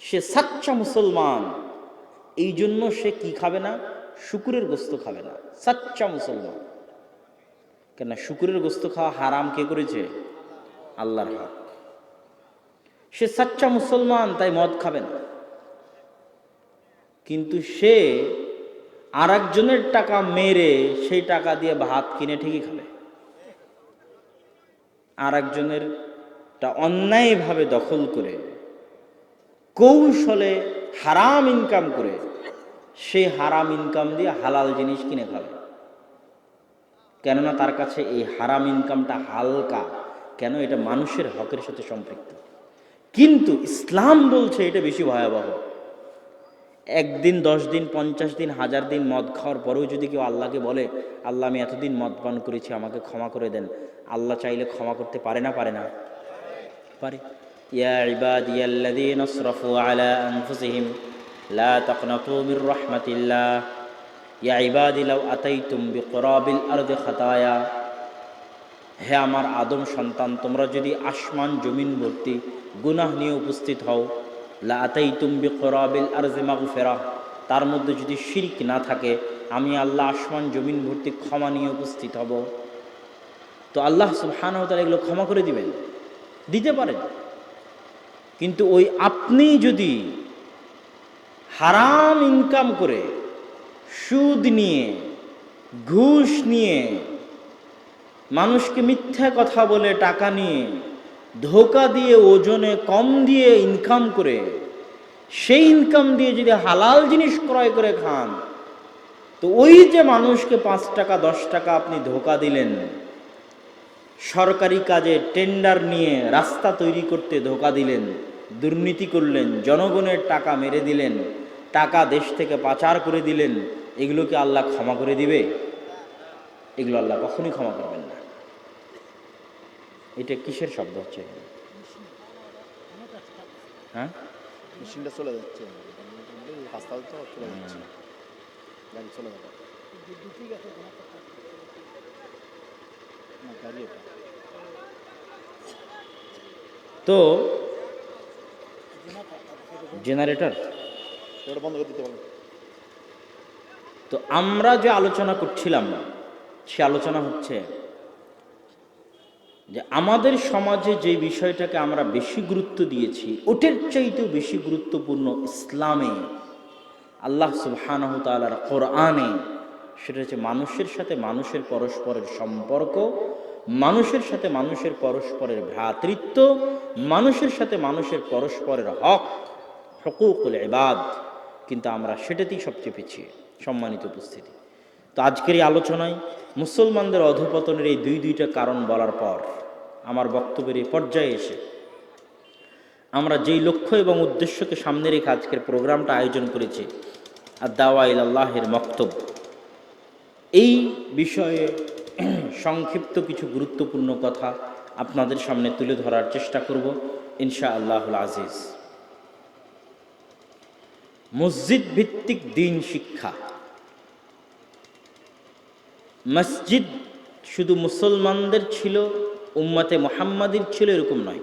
সে সাচ্চা মুসলমান। এই জন্য সে কি খাবে না? শুকুরের গোস্ত খাবে না। সাচ্চা মুসলমান। কেন শুকুরের গোস্ত খাওয়া হারাম কে করেছে? আল্লাহর হক। সে সাচ্চা মুসলমান, তাই মদ খাবে না। কিন্তু সে আর একজনের টাকা মেরে সেই টাকা দিয়ে ভাত কিনে ঠিকই খাবে। আর একজনের অন্যায়ভাবে দখল করে কৌশলে হারাম ইনকাম করে, সে হারাম ইনকাম দিয়ে হালাল জিনিস কিনে খাবে কেননা তার কাছে এই হারাম ইনকামটা হালকা, কেন এটা মানুষের হকের সাথে সম্পৃক্ত। কিন্তু ইসলাম বলছে এটা বেশি ভয়াবহ। একদিন, দশ দিন, পঞ্চাশ দিন, হাজার দিন মদ খাওয়ার পরেও যদি কেউ আল্লাহকে বলে, আল্লাহ, আমি এতদিন মদ পান করেছি, আমাকে ক্ষমা করে দেন। আল্লাহ চাইলে ক্ষমা করতে পারে না পারে না? পারে। ইয়া ইবাদিয়াল্লাযীনা আসরাফু আলা আনফুসিহিম লা তাকনাতু মির রাহমাতিল্লাহ ইয়া ইবাদি লাউ আতাইতুম বিকরাবিল আরদি খাতায়া হে আমার আদম সন্তান, তোমরা যদি আসমান জমিন ভর্তি গুনাহ নিয়ে উপস্থিত হও, লা আতাইতুম বিকরাবিল আরদি মাগফিরা তার মধ্যে যদি শিরিক না থাকে, আমি আল্লাহ আসমান জমিন ভর্তি ক্ষমা নিয়ে উপস্থিত হব। তো আল্লাহ সুবহানাহু তাআলা এগুলো ক্ষমা করে দিবেন। দিতে পারেন। কিন্তু ওই আপনি যদি হারাম ইনকাম করে সুদ নিয়ে, ঘুষ নিয়ে, মানুষকে মিথ্যা কথা বলে টাকা নিয়ে, ধোকা দিয়ে, ওজনে কম দিয়ে ইনকাম করে, সেই ইনকাম দিয়ে যদি হালাল জিনিস ক্রয় করে খান, তো ওই যে মানুষকে পাঁচ টাকা, দশ টাকা আপনি ধোকা দিলেন, সরকারি কাজে টেন্ডার নিয়ে রাস্তা তৈরি করতে ধোকা দিলেন দুর্নীতি করলেন জনগণের টাকা মেরে দিলেন টাকা দেশ থেকে পাচার করে দিলেন এগুলোকে আল্লাহ ক্ষমা করে দিবে? এগুলো আল্লাহ কখনই ক্ষমা করবেন না। এটা কিসের শব্দ হচ্ছে? হ্যাঁ? মেশিনটা চলে যাচ্ছে। রাস্তা তো চলে যাচ্ছে। গাড়ি চলে যাবে। না গাড়ি এটা। তো জেনারেটর ওটা বন্ধ করে দিতে পারবেন তো আমরা যে আলোচনা করছিলাম সে আলোচনা হচ্ছে যে আমাদের সমাজে যে বিষয়টাকে আমরা বেশি গুরুত্ব দিয়েছি ওটার চাইতেও বেশি গুরুত্বপূর্ণ ইসলামে আল্লাহ সুবহানাহু তাআলার কোরআনে সেটা হচ্ছে মানুষের সাথে মানুষের পরস্পরের সম্পর্ক মানুষের সাথে মানুষের পরস্পরের ভ্রাতৃত্ব, মানুষের সাথে মানুষের পরস্পরের হক, হকুকুল ইবাদ। কিন্তু আমরা সেটাতেই সবচেয়ে পিছিয়ে, সম্মানিত উপস্থিতি। তো আজকের এই আলোচনায় মুসলমানদের অধপতনের এই দুই দুইটা কারণ বলার পর আমার বক্তব্যের এই পর্যায়ে এসে আমরা যেই লক্ষ্য এবং উদ্দেশ্যকে সামনে রেখে আজকের প্রোগ্রামটা আয়োজন করেছি আর দাওয়া আল্লাহের বক্তব্য এই বিষয়ে সংক্ষিপ্ত কিছু গুরুত্বপূর্ণ কথা আপনাদের সামনে তুলে ধরার চেষ্টা করব ইনশা আল্লাহুল আজিজ। মসজিদ ভিত্তিক দিন শিক্ষা। মসজিদ শুধু মুসলমানদের ছিল, উম্মতে মোহাম্মদের ছিল এরকম নয়।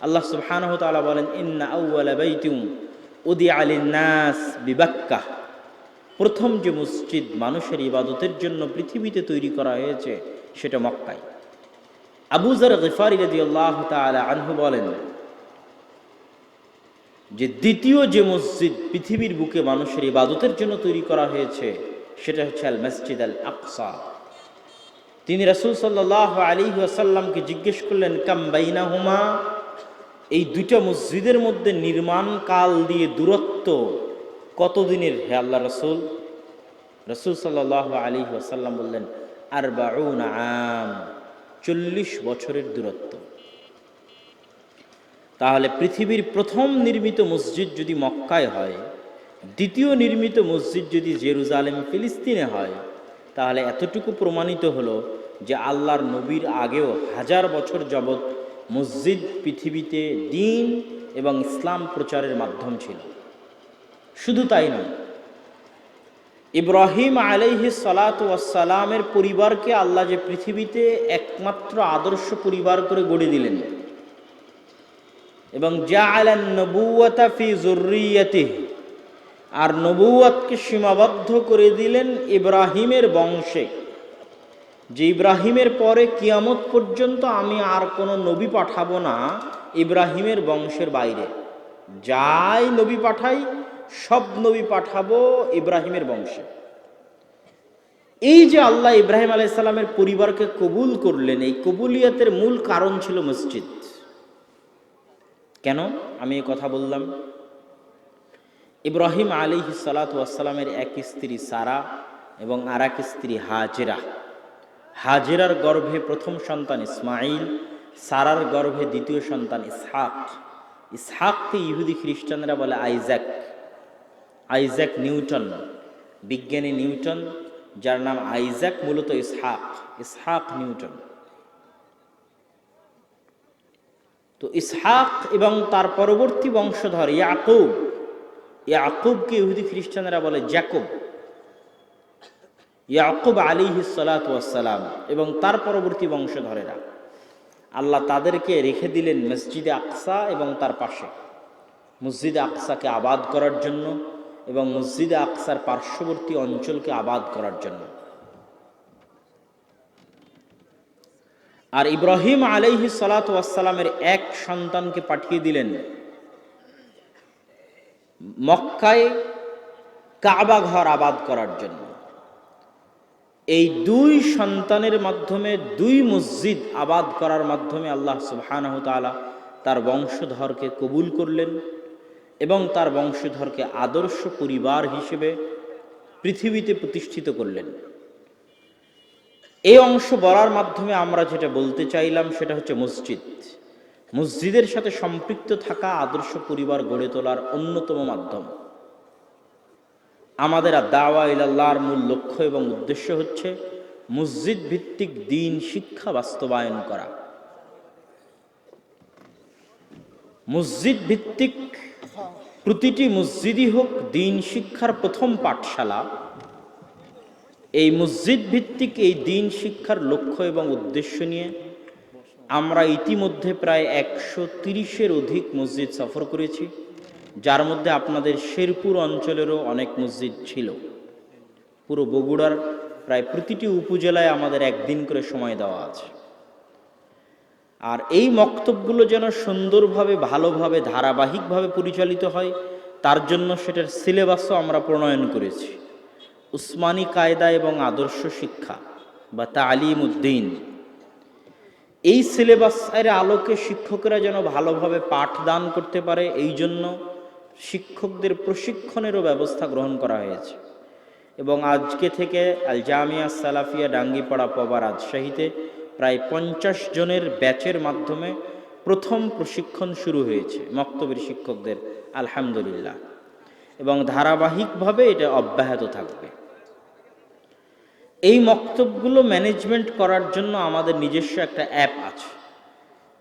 আল্লাহ তাআলা বলেন, ইন্না আউওয়ালা বাইতুম উদি আলিন নাস বিবাক্কা। প্রথম যে মসজিদ মানুষের ইবাদতের জন্য পৃথিবীতে তৈরি করা হয়েছে, সেটা মক্কায়। আবু জার গিফারি রাদিয়াল্লাহু তাআলা আনহু বলেন, যে দ্বিতীয় যে মসজিদ পৃথিবীর বুকে মানুষের ইবাদতের জন্য তৈরি করা হয়েছে, সেটা হচ্ছে আল মসজিদ আল আকসা তিনি রাসূল সাল্লাল্লাহু আলাইহি আসাল্লামকে জিজ্ঞেস করলেন, কাম বাইনাহুমা? এই দুইটা মসজিদের মধ্যে নির্মাণ কাল দিয়ে দূরত্ব কতদিনের হে আল্লাহ রসুল? রসুল সাল্লাহ আলী ওয়াসাল্লাম বললেন আর আম, চল্লিশ বছরের দূরত্ব। তাহলে পৃথিবীর প্রথম নির্মিত মসজিদ যদি মক্কায় হয়, দ্বিতীয় নির্মিত মসজিদ যদি জেরুজালেম, ফিলিস্তিনে হয়, তাহলে এতটুকু প্রমাণিত হলো যে আল্লাহর নবীর আগেও হাজার বছর যাবৎ মসজিদ পৃথিবীতে দিন এবং ইসলাম প্রচারের মাধ্যম ছিল। শুধু তাই নয়। ইব্রাহিম আলাইহি সালাতামের পরিবারকে আল্লাহ যে পৃথিবীতে একমাত্র আদর্শ পরিবার করে গড়ে দিলেন এবং জাআলান নবুওয়াতা ফি জরুরিয়াতে আর নবুয়াতকে সীমাবদ্ধ করে দিলেন ইব্রাহিমের বংশে। যে ইব্রাহিমের পরে কিয়ামত পর্যন্ত আমি আর কোনো নবী পাঠাবো না ইব্রাহিমের বংশের বাইরে। যাই নবী পাঠাই সব নবী পাঠাবো ইব্রাহিমের বংশে। এই যে আল্লাহ ইব্রাহিম আলাইসাল্লামের পরিবারকে কবুল করলেন, এই কবুলিয়াতের মূল কারণ ছিল মসজিদ। কেন? আমি এই কথা বললাম। ইব্রাহিম আলী সালাতামের এক স্ত্রী সারা এবং আর এক স্ত্রী হাজেরা। হাজেরার গর্ভে প্রথম সন্তান ইসমাইল সারার গর্ভে দ্বিতীয় সন্তান ইসহাক। ইসহাককে ইহুদি খ্রিস্টানরা বলে আইজ্যাক। আইজ্যাক নিউটন, বিজ্ঞানী নিউটন, যার নাম আইজ্যাক মূলত ইসহাক ইসহাক নিউটন। তো ইসহাক এবং তার পরবর্তী বংশধর ইয়াকুব ইয়াকুবকে ইহুদি খ্রিস্টানরা বলে জ্যাকুব। ইয়াকুব আলী সালাম এবং তার পরবর্তী বংশধরেরা। আল্লাহ তাদেরকে রেখে দিলেন মসজিদে আকসা এবং তার পাশে। মসজিদে আকসাকে আবাদ করার জন্য এবং মসজিদে আকসার পার্শ্ববর্তী অঞ্চলকে আবাদ করার জন্য। আর ইব্রাহিম আলাইহি সালাতামের এক সন্তানকে পাঠিয়ে দিলেন মক্কায় কাবা ঘর আবাদ করার জন্য। এই দুই সন্তানের মাধ্যমে, দুই মসজিদ আবাদ করার মাধ্যমে আল্লাহ তাআলা তার বংশধরকে কবুল করলেন। এবং তার বংশধরকে আদর্শ পরিবার হিসেবে পৃথিবীতে প্রতিষ্ঠিত করলেন। এই অংশ বলার মাধ্যমে আমরা যেটা বলতে চাইলাম সেটা হচ্ছে মসজিদ। মসজিদের সাথে সম্পৃক্ত থাকা আদর্শ পরিবার গড়ে তোলার অন্যতম মাধ্যম। আমাদের দাওয়া ইলাল্লাহর মূল লক্ষ্য এবং উদ্দেশ্য হচ্ছে মসজিদ ভিত্তিক দিন শিক্ষা বাস্তবায়ন করা। মসজিদ ভিত্তিক প্রতিটি মসজিদই হোক দিন শিক্ষার প্রথম পাঠশালা। এই মসজিদ ভিত্তিক এই দিন শিক্ষার লক্ষ্য এবং উদ্দেশ্য নিয়ে আমরা ইতিমধ্যে প্রায় একশো তিরিশের অধিক মসজিদ সফর করেছি, যার মধ্যে আপনাদের শেরপুর অঞ্চলেরও অনেক মসজিদ ছিল। পুরো বগুড়ার প্রায় প্রতিটি উপজেলায় আমাদের একদিন করে সময় দেওয়া আছে। আর এই মক্তবগুলো যেন সুন্দরভাবে, ভালোভাবে, ধারাবাহিকভাবে পরিচালিত হয়, তার জন্য সেটার সিলেবাসও আমরা প্রণয়ন করেছি। উসমানী কায়দা এবং আদর্শ শিক্ষা বা তালিম উদ্দিন। এই সিলেবাসের আলোকে শিক্ষকেরা যেন ভালোভাবে পাঠদান করতে পারে, এই জন্য শিক্ষকদের প্রশিক্ষণেরও ব্যবস্থা গ্রহণ করা হয়েছে। এবং আজকে থেকে আল জামিয়া সালাফিয়া ডাঙ্গিপাড়া পবা রাজশাহীতে প্রায় পঞ্চাশ জনের ব্যাচের মাধ্যমে প্রথম প্রশিক্ষণ শুরু হয়েছে মক্তবের শিক্ষকদের, আলহামদুলিল্লাহ। এবং ধারাবাহিকভাবে এটা অব্যাহত থাকবে। এই মক্তবগুলো ম্যানেজমেন্ট করার জন্য আমাদের নিজস্ব একটা অ্যাপ আছে।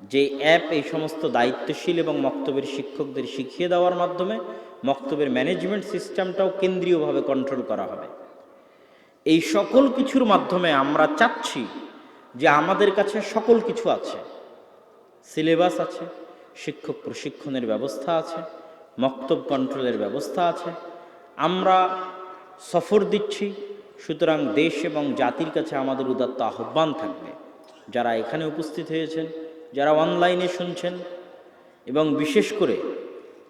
যে অ্যাপ এই সমস্ত দায়িত্বশীল এবং মক্তবের শিক্ষকদের শিখিয়ে দেওয়ার মাধ্যমে মক্তবের ম্যানেজমেন্ট সিস্টেমটাও কেন্দ্রীয়ভাবে কন্ট্রোল করা হবে। এই সকল কিছুর মাধ্যমে আমরা চাচ্ছি যে আমাদের কাছে সকল কিছু আছে। সিলেবাস আছে, শিক্ষক প্রশিক্ষণের ব্যবস্থা আছে, মক্তব কন্ট্রোলের ব্যবস্থা আছে। আমরা সফর দিচ্ছি, সুতরাং দেশ এবং জাতির কাছে আমাদের উদাত্ত আহ্বান থাকবে। যারা এখানে উপস্থিত হয়েছেন, যারা অনলাইনে শুনছেন, এবং বিশেষ করে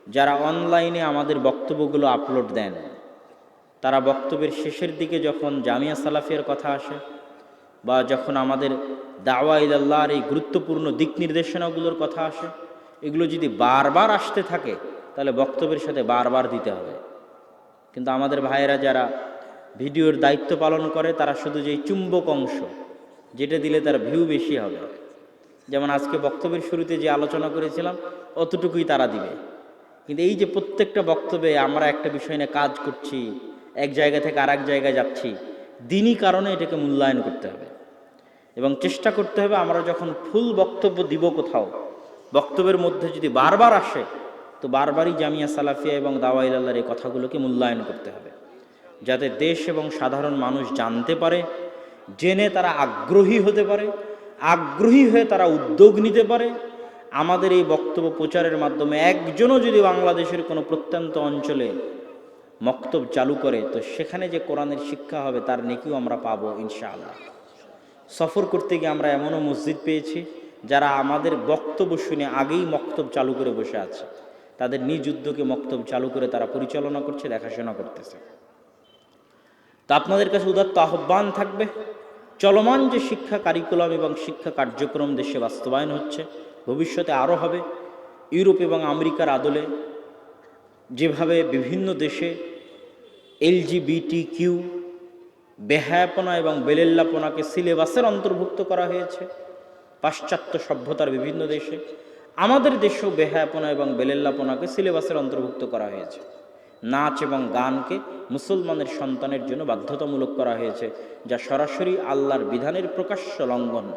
যারা অনলাইনে আমাদের বক্তব্যগুলো আপলোড দেন, তারা বক্তব্যের শেষের দিকে যখন জামিয়া সালাফিয়ার কথা আসে বা যখন আমাদের দাওয়া ইল্লাহর এই গুরুত্বপূর্ণ দিক নির্দেশনাগুলোর কথা আসে, এগুলো যদি বারবার আসতে থাকে, তাহলে বক্তব্যের সাথে বারবার দিতে হবে। কিন্তু আমাদের ভাইয়েরা যারা ভিডিওর দায়িত্ব পালন করে, তারা শুধু যেই চুম্বক অংশ, যেটা দিলে তার ভিউ বেশি হবে। যেমন আজকে বক্তব্যের শুরুতে যে আলোচনা করেছিলাম, অতটুকুই তারা দিবে। কিন্তু এই যে প্রত্যেকটা বক্তব্যে আমরা একটা বিষয় নিয়ে কাজ করছি, এক জায়গা থেকে আর জায়গায় যাচ্ছি, দিনই কারণে এটাকে মূল্যায়ন করতে হবে। এবং চেষ্টা করতে হবে আমরা যখন ফুল বক্তব্য দিব কোথাও, বক্তব্যের মধ্যে যদি বারবার আসে, তো বারবারই জামিয়া সালাফিয়া এবং দাওয়াইল আল্লাহর এই কথাগুলোকে মূল্যায়ন করতে হবে। যাতে দেশ এবং সাধারণ মানুষ জানতে পারে, জেনে তারা আগ্রহী হতে পারে, আগ্রহী হয়ে তারা উদ্যোগ নিতে পারে। আমাদের এই বক্তব্য প্রচারের মাধ্যমে একজনও যদি বাংলাদেশের কোনো প্রত্যন্ত অঞ্চলে মক্তব চালু করে, তো সেখানে যে কোরআনের শিক্ষা হবে, তার নেকিও আমরা পাবো ইনশাআল্লাহ। সফর করতে গিয়ে আমরা এমনও মসজিদ পেয়েছি, যারা আমাদের বক্তব্য শুনে আগেই মক্তব চালু করে বসে আছে। তাদের নিজ উদ্যোগে মক্তব চালু করে তারা পরিচালনা করছে, দেখাশোনা করতেছে। তা আপনাদের কাছে উদাত্ত আহ্বান থাকবে, চলমান যে শিক্ষা কারিকুলাম এবং শিক্ষা কার্যক্রম দেশে বাস্তবায়ন হচ্ছে, ভবিষ্যতে আরও হবে। ইউরোপ এবং আমেরিকার আদলে যেভাবে বিভিন্ন দেশে এলজিবিটি কিউ বেহায়াপনা এবং বেলেল্লাপনাকে সিলেবাসের অন্তর্ভুক্ত করা হয়েছে, পাশ্চাত্য সভ্যতার বিভিন্ন দেশে। আমাদের দেশেও বেহায়াপনা এবং বেলেল্লাপনাকে সিলেবাসের অন্তর্ভুক্ত করা হয়েছে। নাচ এবং গানকে মুসলমানের সন্তানের জন্য বাধ্যতামূলক করা হয়েছে, যা সরাসরি আল্লাহর বিধানের প্রকাশ্য লঙ্ঘন।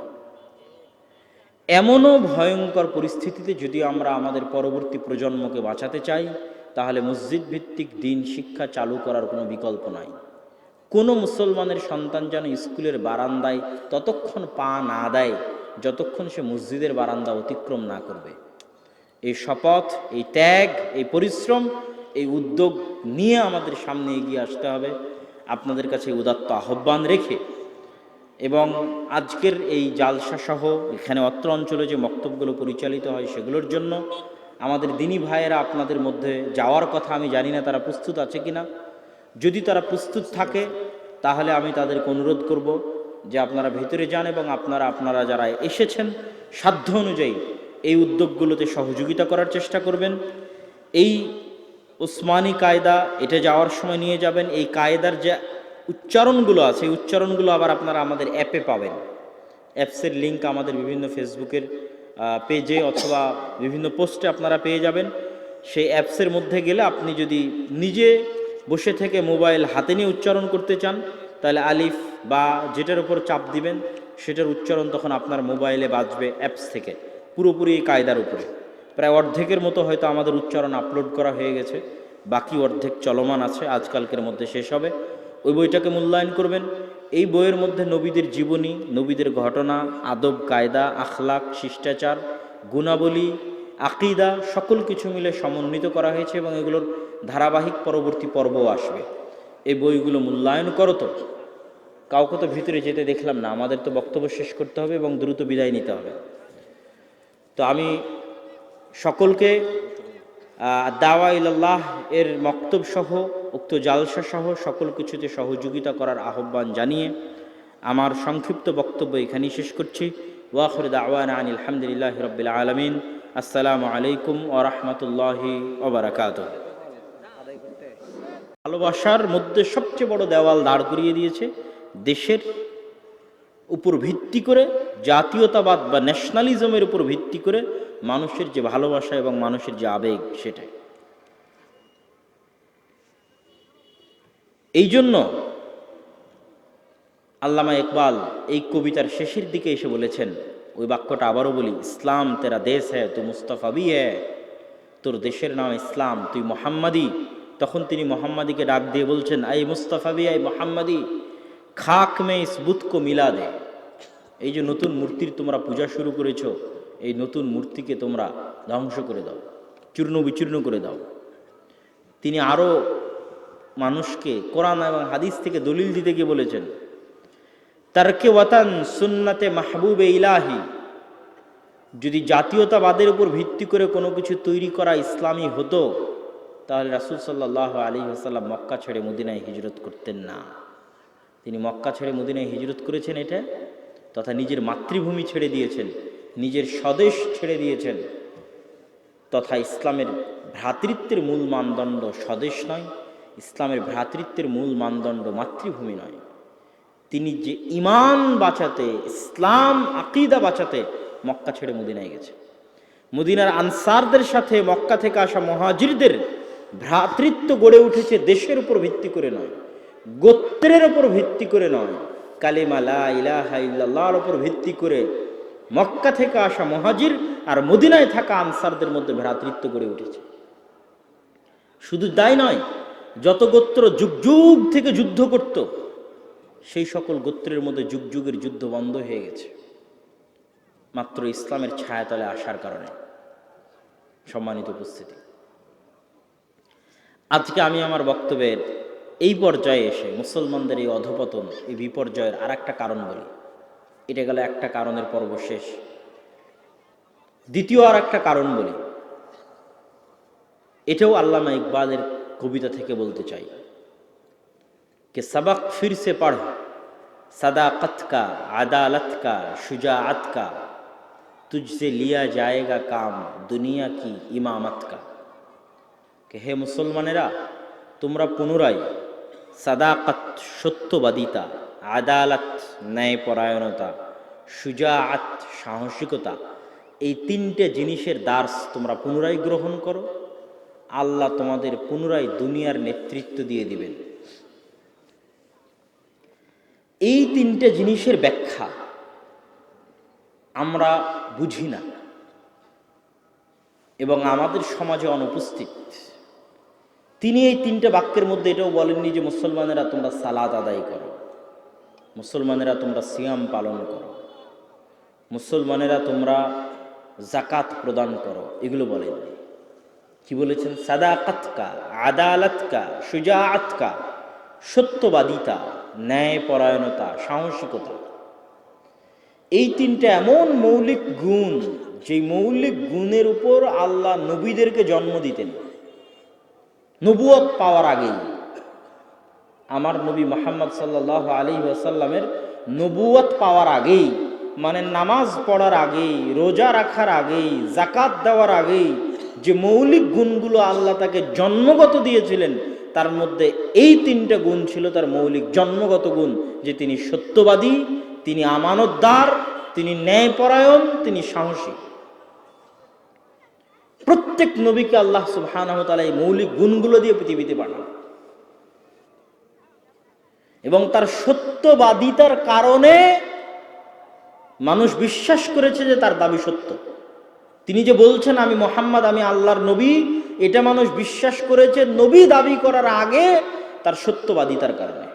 এমনও ভয়ঙ্কর পরিস্থিতিতে যদি আমরা আমাদের পরবর্তী প্রজন্মকে বাঁচাতে চাই, তাহলে মসজিদ ভিত্তিক দিন শিক্ষা চালু করার কোনো বিকল্প নাই। কোনো মুসলমানের সন্তান যেন স্কুলের বারান্দায় ততক্ষণ পা না দেয়, যতক্ষণ সে মসজিদের বারান্দা অতিক্রম না করবে। এই শপথ, এই ত্যাগ, এই পরিশ্রম, এই উদ্যোগ নিয়ে আমাদের সামনে এগিয়ে আসতে হবে। আপনাদের কাছে উদাত্ত আহ্বান রেখে এবং আজকের এই জালসা সহ এখানে অত্র অঞ্চলে যে বক্তব্যগুলো পরিচালিত হয় সেগুলোর জন্য আমাদের দিনী ভাইয়েরা আপনাদের মধ্যে যাওয়ার কথা আমি জানি না তারা প্রস্তুত আছে কিনা। যদি তারা প্রস্তুত থাকে, তাহলে আমি তাদেরকে অনুরোধ করব যে আপনারা ভেতরে যান এবং আপনারা আপনারা যারা এসেছেন, সাধ্য অনুযায়ী এই উদ্যোগগুলোতে সহযোগিতা করার চেষ্টা করবেন। এই ওসমানী কায়দা, এটা যাওয়ার সময় নিয়ে যাবেন। এই কায়দার যে উচ্চারণগুলো আছে, এই উচ্চারণগুলো আবার আপনারা আমাদের অ্যাপে পাবেন। অ্যাপসের লিঙ্ক আমাদের বিভিন্ন ফেসবুকের পেজে অথবা বিভিন্ন পোস্টে আপনারা পেয়ে যাবেন। সেই অ্যাপসের মধ্যে গেলে আপনি যদি নিজে বসে থেকে মোবাইল হাতে নিয়ে উচ্চারণ করতে চান, তাহলে আলিফ বা যেটার উপর চাপ দিবেন, সেটার উচ্চারণ তখন আপনার মোবাইলে বাজবে অ্যাপস থেকে, পুরোপুরি এই কায়দার উপরে। প্রায় অর্ধেকের মতো হয়তো আমাদের উচ্চারণ আপলোড করা হয়ে গেছে, বাকি অর্ধেক চলমান আছে, আজকালকের মধ্যে শেষ হবে। ওই বইটাকে মূল্যায়ন করবেন। এই বইয়ের মধ্যে নবীদের জীবনী, নবীদের ঘটনা, আদব, কায়দা, আখলাক, শিষ্টাচার, গুণাবলী, আকিদা সকল কিছু মিলে সমন্বিত করা হয়েছে এবং এগুলোর ধারাবাহিক পরবর্তী পর্বও আসবে। এই বইগুলো মূল্যায়ন করো তো। কাউকে তো ভিতরে যেতে দেখলাম না। আমাদের তো বক্তব্য শেষ করতে হবে এবং দ্রুত বিদায় নিতে হবে। তো আমি সকলকে দাওয়া ইল্লাহ এর মক্তব সহ উক্ত জালসা সহ সকল কিছুতে সহযোগিতা করার আহ্বান জানিয়ে আমার সংক্ষিপ্ত বক্তব্য এখানেই শেষ করছি। ওয়াখর দাওয়ান আন আলহামদুলিল্লাহ রবিল আলমিন। আসসালামু আলাইকুম ও রহমতুল্লাহি ওবরাকাত ভালোবাসার মধ্যে সবচেয়ে বড় দেওয়াল দাঁড় করিয়ে দিয়েছে দেশের উপর ভিত্তি করে, জাতীয়তাবাদ বা ন্যাশনালিজমের উপর ভিত্তি করে মানুষের যে ভালোবাসা এবং মানুষের যে আবেগ সেটাই। এই জন্য আল্লামা ইকবাল এই কবিতার শেষের দিকে এসে বলেছেন, ওই বাক্যটা আবারও বলি, ইসলাম তেরা দেশ হ্যাঁ তু মুস্তফা বি হ্যাঁ তোর দেশের নাম ইসলাম, তুই মোহাম্মদী তখন তিনি মোহাম্মদীকে ডাক দিয়ে বলছেন, আই মুস্তফা বি, আই মোহাম্মদী, খাক মে ইস বুত কো মিলা দে। এই যে নতুন মূর্তির তোমরা পূজা শুরু করেছ, এই নতুন মূর্তিকে তোমরা ধ্বংস করে দাও, চূর্ণ বিচূর্ণ করে দাও। তিনি আরও মানুষকে কোরআন এবং হাদিস থেকে দলিল দিতে গিয়ে বলেছেন, তারকে ওয়াতান সুন্নাতে মাহবুবে ইলাহি। যদি জাতীয়তাবাদের উপর ভিত্তি করে কোনো কিছু তৈরি করা ইসলামী হতো তাহলে রাসুল সাল্লাহ আলী হাসাল্লাম মক্কা ছেড়ে মদিনায় হিজরত করতেন না। তিনি মক্কা ছেড়ে মদিনায় হিজরত করেছেন এটা তথা নিজের মাতৃভূমি ছেড়ে দিয়েছেন, নিজের স্বদেশ ছেড়ে দিয়েছেন তথা ইসলামের ভ্রাতৃত্বের মূল মানদণ্ড স্বদেশ নয়, ইসলামের ভ্রাতৃত্বের মূল মানদণ্ড মাতৃভূমি নয়। তিনি যে ইমান বাঁচাতে, ইসলাম আকিদা বাঁচাতে মক্কা ছেড়ে মদিনায় গেছে মদিনার আনসারদের সাথে মক্কা থেকে আসা মহাজিরদের ভ্রাতৃত্ব গড়ে উঠেছে দেশের উপর ভিত্তি করে নয়, গোত্রের উপর ভিত্তি করে নয়। কালিমা লা ইলাহা ইল্লাল্লাহর উপর ভিত্তি করে মক্কা থেকে আসা মহাজির আর মদিনায় থাকা আনসারদের মধ্যে ভ্রাতৃত্ব গড়ে উঠেছে। শুধু তাই নয়, যত গোত্র যুগ যুগ থেকে যুদ্ধ করত, সেই সকল গোত্রের মধ্যে যুগ যুগের যুদ্ধ বন্ধ হয়ে গেছে। মাত্র ইসলামের ছায়াতলে আসার কারণে। সম্মানিত উপস্থিতি। আজকে আমি আমার বক্তব্যের এই পর্যায়ে এসে মুসলমানদের এই অধপতন, এই বিপর্যয়ের আর একটা কারণ বলি। এটা গেল একটা কারণের পর্ব শেষ। দ্বিতীয় আর একটা কারণ বলি। এটাও আল্লামা ইকবালের কবিতা থেকে বলতে চাই কে সাবাক ফিরসে পাড়ো সাদা কথকা আদা লথকা সুজা আতকা তুজসে লিয়া যায়গা কাম, দুনিয়া কি ইমামতকা। কে হে মুসলমানেরা, তোমরা পুনরায় সাদাকত সত্যবাদিতা, আদালত ন্যায়পরায়ণতা, সুজাআত সাহসিকতা, এই তিনটে জিনিসের দার্স তোমরা পুনরায় গ্রহণ করো। আল্লাহ তোমাদের পুনরায় দুনিয়ার নেতৃত্ব দিয়ে দিবেন। এই তিনটে জিনিসের ব্যাখ্যা আমরা বুঝি না, এবং আমাদের সমাজে অনুপস্থিত তিনি এই তিনটে বাক্যের মধ্যে এটাও বলেননি যে মুসলমানেরা তোমরা সালাদ আদায় করো। মুসলমানেরা তোমরা সিয়াম পালন করো। মুসলমানেরা তোমরা জাকাত প্রদান করো, এগুলো বলেননি। কি বলেছেন? সাদাকাতকা, আদালতকা সুজাআতকা সত্যবাদিতা, ন্যায়পরায়ণতা, সাহসিকতা। এই তিনটা এমন মৌলিক গুণ যে মৌলিক গুণের উপর আল্লাহ নবীদেরকে জন্ম দিতেন। নবুয়ত পাওয়ার আগেই। আমার নবী মোহাম্মদ সাল্লাহ আলী ওয়াসাল্লামের নবুয়ত পাওয়ার আগেই মানে নামাজ পড়ার আগেই, রোজা রাখার আগেই জাকাত দেওয়ার আগেই, যে মৌলিক গুণগুলো আল্লাহ তাকে জন্মগত দিয়েছিলেন, তার মধ্যে এই তিনটা গুণ ছিল তার মৌলিক জন্মগত গুণ, যে তিনি সত্যবাদী, তিনি আমানতদার, তিনি ন্যায়পরায়ণ, তিনি সাহসী। প্রত্যেক নবীকে আল্লাহ তাআলা এই মৌলিক গুণগুলো দিয়ে পৃথিবীতে পাঠান এবং তার সত্যবাদিতার কারণে মানুষ বিশ্বাস করেছে যে তার দাবি সত্য। তিনি যে বলছেন, আমি মোহাম্মদ, আমি আল্লাহর নবী, এটা মানুষ বিশ্বাস করেছে নবী দাবি করার আগে তার সত্যবাদিতার কারণে।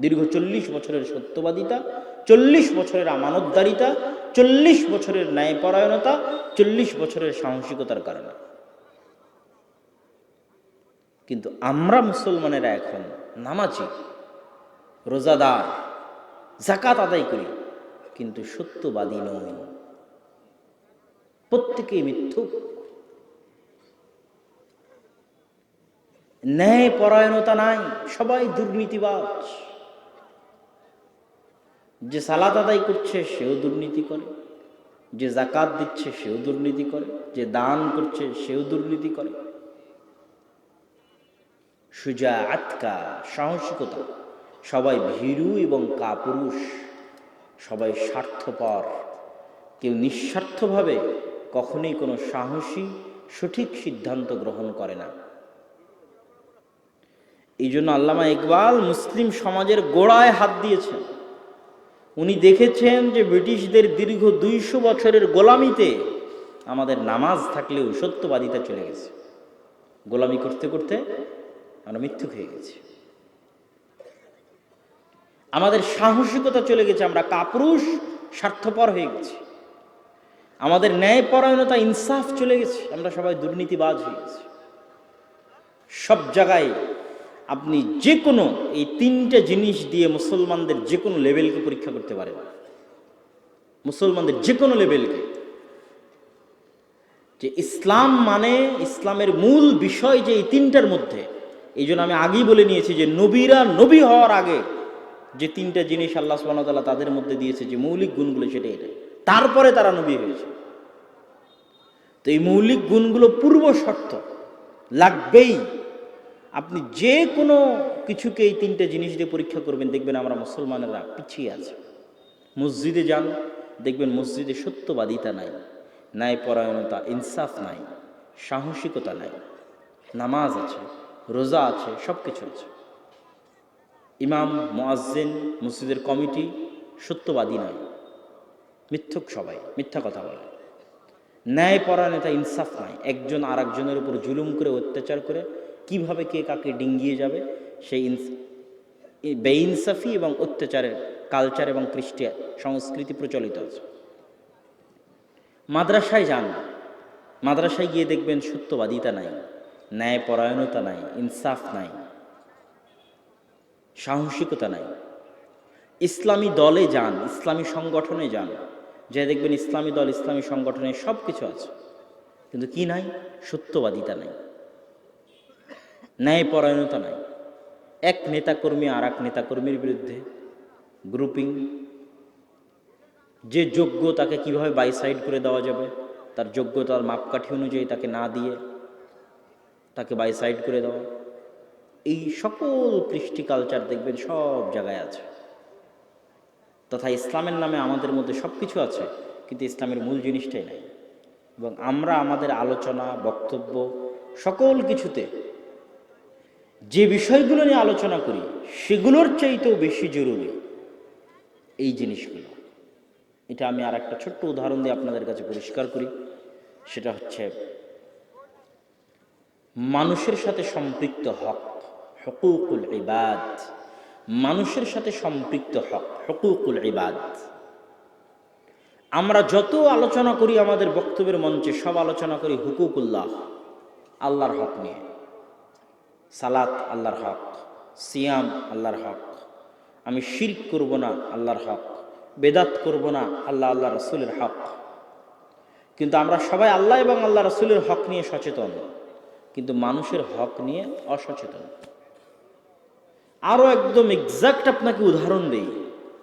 দীর্ঘ চল্লিশ বছরের সত্যবাদিতা, চল্লিশ বছরের আমানতদারিতা চল্লিশ বছরের ন্যায়পরায়ণতা, চল্লিশ বছরের সাহসিকতার কারণে। কিন্তু আমরা মুসলমানেরা এখন নামাজি, রোজাদার জাকাত আদায় করি, কিন্তু সত্যবাদী নই। প্রত্যেকেই মিথ্যুক। ন্যায় পরায়ণতা নাই, সবাই দুর্নীতিবাজ। যে সালাত আদায় করছে, সেও দুর্নীতি করে। যে জাকাত দিচ্ছে, সেও দুর্নীতি করে। যে দান করছে, সেও দুর্নীতি করে। সুজা আতকা, সাহসিকতা। সবাই ভীরু এবং কাপুরুষ। সবাই স্বার্থপর। কেউ নিঃস্বার্থভাবে কখনোই কোনো সাহসী, সঠিক সিদ্ধান্ত গ্রহণ করে না। এই জন্য আল্লামা ইকবাল মুসলিম সমাজের গোড়ায় হাত দিয়েছেন। উনি দেখেছেন যে ব্রিটিশদের দীর্ঘ দুইশো বছরের গোলামিতে আমাদের নামাজ থাকলেও সত্যবাদিতা চলে গেছে। গোলামি করতে করতে আমরা মিথ্যুক হয়ে গেছি। আমাদের সাহসিকতা চলে গেছে, আমরা কাপুরুষ, স্বার্থপর হয়ে গেছি। আমাদের ন্যায়পরায়ণতা, ইনসাফ চলে গেছে, আমরা সবাই দুর্নীতিবাজ হয়ে গেছি। সব জায়গায় আপনি যে কোনো এই তিনটে জিনিস দিয়ে মুসলমানদের যে কোনো লেভেলকে পরীক্ষা করতে পারেন। মুসলমানদের যে কোনো লেভেলকে। যে ইসলাম মানে ইসলামের মূল বিষয় যে এই তিনটার মধ্যে। এই জন্য আমি আগেই বলে নিয়েছি যে নবীরা নবী হওয়ার আগে যে তিনটা জিনিস আল্লাহ সুবাহতাল্লাহ তাদের মধ্যে দিয়েছে যে মৌলিক গুণগুলো সেটা এটা। তারপরে তারা নবী হয়েছে। তো এই মৌলিক গুণগুলো পূর্ব শর্ত। লাগবেই। আপনি যে কোনো কিছুকে এই তিনটে জিনিস দিয়ে পরীক্ষা করবেন, দেখবেন আমরা মুসলমানেরা পিছিয়ে আছে। মসজিদে যান, দেখবেন মসজিদে সত্যবাদিতা নাই ন্যায় পরায়ণতা ইনসাফ নাই, সাহসিকতা নাই, নামাজ আছে, রোজা আছে সব কিছু আছে। ইমাম, মোয়াজ্জেন, মসজিদের কমিটি সত্যবাদী নয় মিথ্যক সবাই, মিথ্যা কথা বলে। ন্যায়পরায়ণতা, ইনসাফ নাই। একজন আর একজনের উপর জুলুম করে, অত্যাচার করে কীভাবে কে কাকে ডিঙ্গিয়ে যাবে, সেই ইনস- বেইনসাফি এবং অত্যাচারের কালচার এবং কৃষ্টি সংস্কৃতি প্রচলিত আছে। মাদ্রাসায় যান, মাদ্রাসায় গিয়ে দেখবেন সত্যবাদিতা নাই, ন্যায়পরায়ণতা নাই, ইনসাফ নাই, সাহসিকতা নাই। ইসলামী দলে যান, ইসলামী সংগঠনে যান যে দেখবেন ইসলামী দল, ইসলামী সংগঠনে সব কিছু আছে, কিন্তু কি নাই? সত্যবাদিতা নাই। ন্যায়পরায়ণতা নাই। এক নেতাকর্মী আর এক নেতাকর্মীর বিরুদ্ধে গ্রুপিং যে যোগ্য তাকে কীভাবে বাইসাইড করে দেওয়া যাবে, তার যোগ্যতার মাপকাঠি অনুযায়ী তাকে না দিয়ে তাকে বাইসাইড করে দেওয়া। এই সকল কৃষ্টি কালচার দেখবেন সব জায়গায় আছে। তথা ইসলামের নামে আমাদের মধ্যে সব কিছু আছে, কিন্তু ইসলামের মূল জিনিসটাই নাই। এবং আমরা আমাদের আলোচনা, বক্তব্য সকল কিছুতে যে বিষয়গুলো নিয়ে আলোচনা করি, সেগুলোর চাইতেও বেশি জরুরি এই জিনিসগুলো। এটা আমি আর একটা ছোট্ট উদাহরণ দিয়ে আপনাদের কাছে পরিষ্কার করি। সেটা হচ্ছে, মানুষের সাথে সম্পৃক্ত হক, হকুকুল ইবাদ। মানুষের সাথে সম্পৃক্ত হক, হকুকুল ইবাদ। আমরা যত আলোচনা করি আমাদের বক্তব্যের মঞ্চে, সব আলোচনা করি হুকুকুল্লাহ, আল্লাহর হক নিয়ে। সালাত আল্লাহর হক, সিয়াম আল্লাহর হক। আমি শির্ক করব না আল্লাহর হক, বেদাত করব না আল্লাহ আল্লাহ রসুলের হক। কিন্তু আমরা সবাই আল্লাহ এবং আল্লাহ রসুলের হক নিয়ে সচেতন, কিন্তু মানুষের হক নিয়ে অসচেতন। আরও একদম এক্সাক্ট আপনাকে উদাহরণ দেই।